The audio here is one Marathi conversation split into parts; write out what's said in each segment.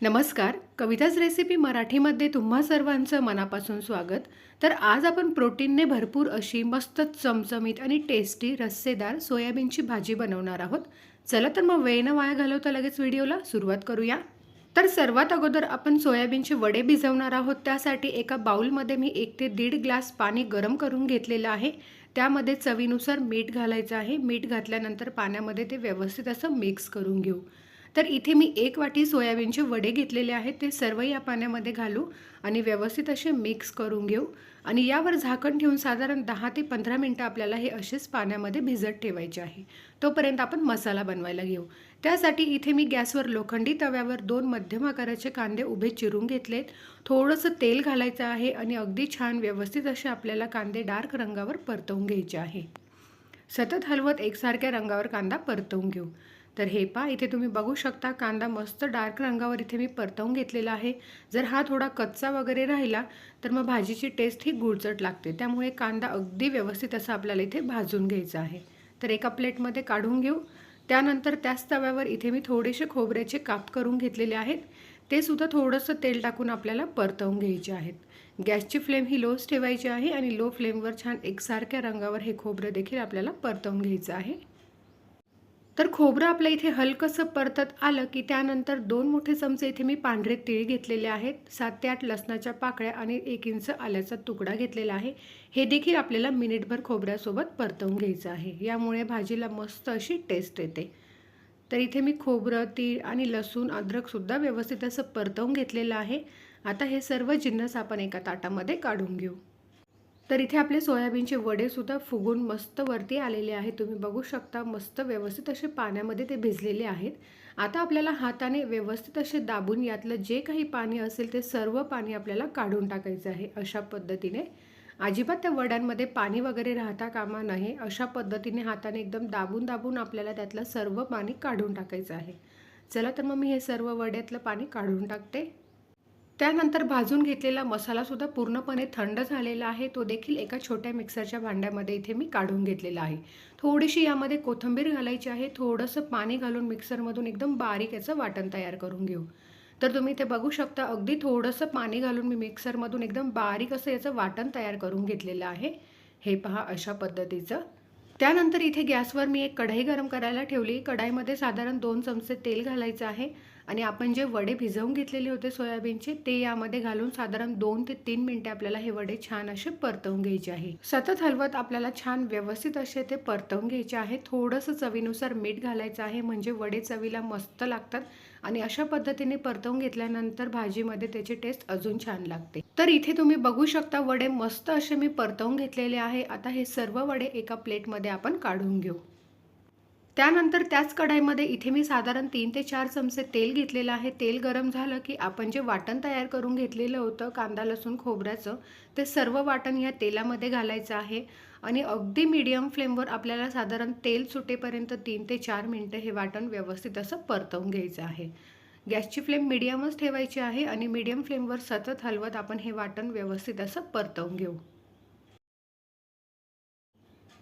नमस्कार कविताच रेसिपी मराठीमध्ये तुम्हा सर्वांचं मनापासून स्वागत. तर आज आपण प्रोटीनने भरपूर अशी मस्त चमचमीत आणि टेस्टी रस्सेदार सोयाबीनची भाजी बनवणार आहोत. चला तर मग वेळेनं वाया घालवता लगेच व्हिडिओला सुरुवात करूया. तर सर्वात अगोदर आपण सोयाबीनचे वडे भिजवणार आहोत. त्यासाठी एका बाउलमध्ये मी एक ते दीड ग्लास पाणी गरम करून घेतलेलं आहे. त्यामध्ये चवीनुसार मीठ घालायचं आहे. मीठ घातल्यानंतर पाण्यामध्ये ते व्यवस्थित असं मिक्स करून घेऊ. तर इथे मी एक वाटी सोयाबीनचे वडे घेतलेले आहेत ते सर्व या पाण्यामध्ये घालू आणि व्यवस्थित असे मिक्स करून घेऊ. आणि यावर झाकण ठेवून साधारण दहा ते पंधरा मिनटं आपल्याला हे असेच पाण्यामध्ये भिजत ठेवायचे आहे. तोपर्यंत आपण मसाला बनवायला घेऊ. त्यासाठी इथे मी गॅसवर लोखंडी तव्यावर दोन मध्यम आकाराचे कांदे उभे चिरून घेतलेत. थोडंसं तेल घालायचं आहे आणि अगदी छान व्यवस्थित असे आपल्याला कांदे डार्क रंगावर परतवून घ्यायचे आहे. सतत हलवत एकसारख्या रंगावर कांदा परतवून घेऊ. तर हे पा इथे तुम्ही बघू शकता कांदा मस्त डार्क रंगावर इथे मी परतवून घेतलेला आहे. जर हा थोडा कच्चा वगैरे राहिला तर मग भाजीची टेस्ट ही गुळचट लागते. त्यामुळे कांदा अगदी व्यवस्थित असा आपल्याला इथे भाजून घ्यायचा आहे. तर एका प्लेटमध्ये काढून घेऊ. त्यानंतर त्याच तव्यावर इथे मी थोडेसे खोबऱ्याचे काप करून घेतलेले आहेत. ते सुद्धा थोडंसं तेल टाकून आपल्याला परतवून घ्यायचे आहेत. गॅसची फ्लेम ही लोच ठेवायची आहे आणि लो फ्लेमवर छान एकसारख्या रंगावर हे खोबरं देखील आपल्याला परतवून घ्यायचं आहे. तर खोबरं आपल्या इथे हलकंसं परतत आलं की त्यानंतर दोन मोठे चमचे इथे मी पांढरे तीळ घेतलेले आहेत. सात ते आठ लसणाच्या पाकळ्या आणि एक इंच आल्याचा तुकडा घेतलेला आहे. हे देखील आपल्याला मिनिटभर खोबऱ्यासोबत परतवून घ्यायचं आहे. यामुळे भाजीला मस्त अशी टेस्ट येते. तर इथे मी खोबरं तीळ आणि लसूण अद्रकसुद्धा व्यवस्थित असं परतवून घेतलेलं आहे. आता हे सर्व जिन्नस आपण एका ताटामध्ये काढून घेऊ. तर इथे आपले सोयाबीनचे वडेसुद्धा फुगून मस्त वरती आलेले आहेत. तुम्ही बघू शकता मस्त व्यवस्थित असे पाण्यामध्ये ते भिजलेले आहेत. आता आपल्याला हाताने व्यवस्थित असे दाबून यातलं जे काही पाणी असेल ते सर्व पाणी आपल्याला काढून टाकायचं आहे अशा पद्धतीने. अजिबात त्या वड्यांमध्ये पाणी वगैरे राहता कामा नये. अशा पद्धतीने हाताने एकदम दाबून दाबून आपल्याला त्यातलं सर्व पाणी काढून टाकायचं आहे. चला तर मग मी हे सर्व वड्यातलं पाणी काढून टाकते. त्यानंतर भाजून घेतलेला मसालासुद्धा पूर्णपणे थंड झालेला आहे. तो देखील एका छोट्या मिक्सरच्या भांड्यामध्ये इथे मी काढून घेतलेला आहे. थोडीशी यामध्ये कोथिंबीर घालायची आहे. थोडंसं पाणी घालून मिक्सरमधून एकदम बारीक याचं वाटण तयार करून घेऊ. तर तुम्ही ते बघू शकता अगदी थोडंसं पाणी घालून मी मिक्सरमधून एकदम बारीक असं याचं वाटण तयार करून घेतलेलं आहे. हे पहा अशा पद्धतीचं. त्यानंतर इथे गॅसवर मी एक कढई गरम करायला ठेवली. कढाईमध्ये साधारण दोन चमचे तेल घालायचं आहे. आणि आपण जे वडे भिजवून घेतलेले होते सोयाबीनचे ते यामध्ये घालून साधारण दोन ते तीन मिनटे आपल्याला हे वडे छान असे परतवून घ्यायचे आहे. सतत हलवत आपल्याला छान व्यवस्थित असे ते परतवून घ्यायचे आहे. थोडंसं चवीनुसार मीठ घालायचं आहे म्हणजे वडे चवीला मस्त लागतात आणि अशा पद्धतीने परतवून घेतल्यानंतर भाजीमध्ये त्याची टेस्ट अजून छान लागते. तर इथे तुम्ही बघू शकता वडे मस्त असे मी परतवून घेतलेले आहे. आता हे सर्व वडे एका प्लेटमध्ये आपण काढून घेऊ. त्यानंतर त्याच कढाईमध्ये इथे मी साधारण तीन ते चार चमचे तेल घेतलेलं आहे. तेल गरम झालं की आपण जे वाटण तयार करून घेतलेलं होतं कांदा लसूण खोबऱ्याचं ते सर्व वाटण या तेलामध्ये घालायचं आहे. आणि अगदी मीडियम फ्लेमवर आपल्याला साधारण तेल सुटेपर्यंत तीन ते चार मिनटं हे वाटण व्यवस्थित असं परतवून घ्यायचं आहे. गॅसची फ्लेम मिडियमच ठेवायची आहे आणि मीडियम फ्लेमवर सतत हलवत आपण हे वाटण व्यवस्थित असं परतवून घेऊ.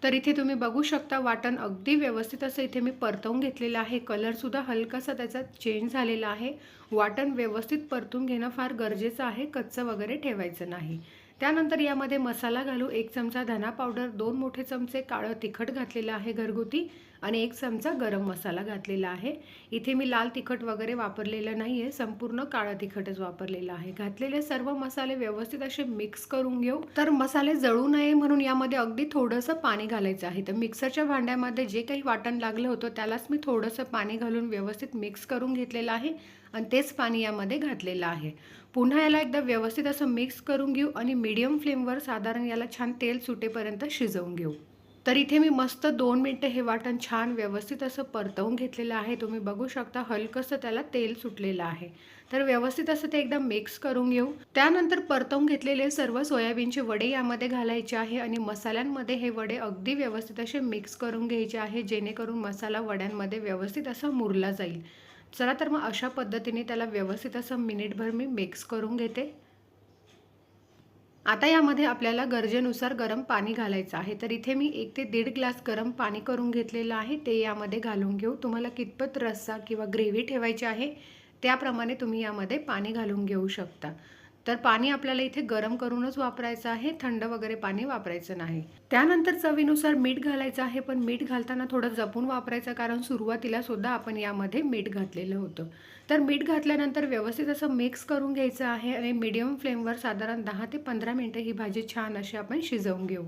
तर इथे तुम्ही बघू शकता वाटण अगदी व्यवस्थित असं इथे मी परतवून घेतलेलं आहे. कलरसुद्धा हलकासा त्याचा चेंज झालेला आहे. वाटण व्यवस्थित परतून घेणं फार गरजेचं आहे. कच्चं वगैरे ठेवायचं नाही. त्यानंतर यामध्ये मसाला घालू. एक चमचा धना पावडर दोन मोठे चमचे काळं तिखट घातलेलं आहे घरगुती. आणि एक चमचा गरम मसाला घातलेला आहे. इथे मी लाल तिखट वगैरे वापरलेलं नाही आहे संपूर्ण काळा तिखटच वापरलेलं आहे. घातलेले सर्व मसाले व्यवस्थित असे मिक्स करून घेऊ. तर मसाले जळू नये म्हणून यामध्ये अगदी थोडंसं पाणी घालायचं आहे. तर मिक्सरच्या भांड्यामध्ये जे काही वाटण लागलं होतं त्यालाच मी थोडंसं पाणी घालून व्यवस्थित मिक्स करून घेतलेलं आहे आणि तेच पाणी यामध्ये घातलेलं आहे. पुन्हा याला एकदा व्यवस्थित असं मिक्स करून घेऊ आणि मीडियम फ्लेमवर साधारण याला छान तेल सुटेपर्यंत शिजवून घेऊ. तर इथे मी मस्त दोन मिनटं हे वाटण छान व्यवस्थित असं परतवून घेतलेलं आहे. तुम्ही बघू शकता हलकंसं त्याला तेल सुटलेलं आहे. तर व्यवस्थित असं ते एकदम मिक्स करून घेऊ. त्यानंतर परतवून घेतलेले सर्व सोयाबीनचे वडे यामध्ये घालायचे आहे आणि मसाल्यांमध्ये हे वडे अगदी व्यवस्थित असे मिक्स करून घ्यायचे आहे जेणेकरून मसाला वड्यांमध्ये व्यवस्थित असा मुरला जाईल. चला तर मग अशा पद्धतीने त्याला व्यवस्थित असं मिनिटभर मी मिक्स करून घेते. आता यामध्ये आपल्याला गरजेनुसार गरम पाणी घालायचं आहे. तर इथे मी एक ते दीड ग्लास गरम पाणी करून घेतलेलं आहे. ते यामध्ये घालून घेऊ. तुम्हाला कितपत रस्सा किंवा ग्रेव्ही ठेवायची आहे त्याप्रमाणे तुम्ही यामध्ये पाणी घालून घेऊ शकता. तर पाणी आपल्याला इथे गरम करूनच वापरायचं आहे थंड वगैरे पाणी वापरायचं नाही. त्यानंतर चवीनुसार मीठ घालायचं आहे पण मीठ घालताना थोडं जपून वापरायचं कारण सुरुवातीला सुद्धा आपण यामध्ये मीठ घातलेलं होतं. तर मीठ घातल्यानंतर व्यवस्थित असं मिक्स करून घ्यायचं आहे आणि मीडियम फ्लेमवर साधारण दहा ते पंधरा मिनटं ही भाजी छान अशी आपण शिजवून घेऊ.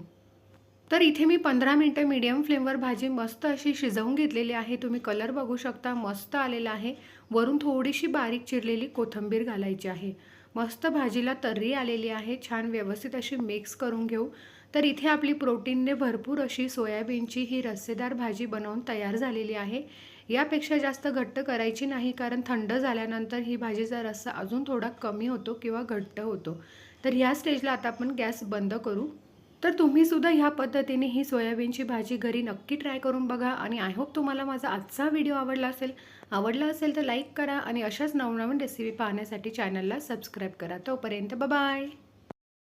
तर इथे मी पंधरा मिनटं मीडियम फ्लेमवर भाजी मस्त अशी शिजवून घेतलेली आहे. तुम्ही कलर बघू शकता मस्त आलेला आहे. वरून थोडीशी बारीक चिरलेली कोथिंबीर घालायची आहे. मस्त भाजीला तर्री आलेली आहे. छान व्यवस्थित अशी मिक्स करून घेऊ. तर इथे आपली प्रोटीनने भरपूर अशी सोयाबीनची ही रस्सेदार भाजी बनवून तयार झालेली आहे. यापेक्षा जास्त घट्ट करायची नाही कारण थंड झाल्यानंतर ही भाजीचा रस्सा अजून थोडा कमी होतो किंवा घट्ट होतो. तर ह्या स्टेजला आता आपण गॅस बंद करू. तर तुम्ही सुद्धा ह्या पद्धतीने ही सोयाबीनची भाजी घरी नक्की ट्राय करून बघा आणि आय होप तुम्हाला माझा आजचा व्हिडिओ आवडला असेल. आवडला असेल तर लाईक करा आणि अशाच नवनवीन रेसिपी पाहण्यासाठी चॅनलला सबस्क्राईब करा. तोपर्यंत बाय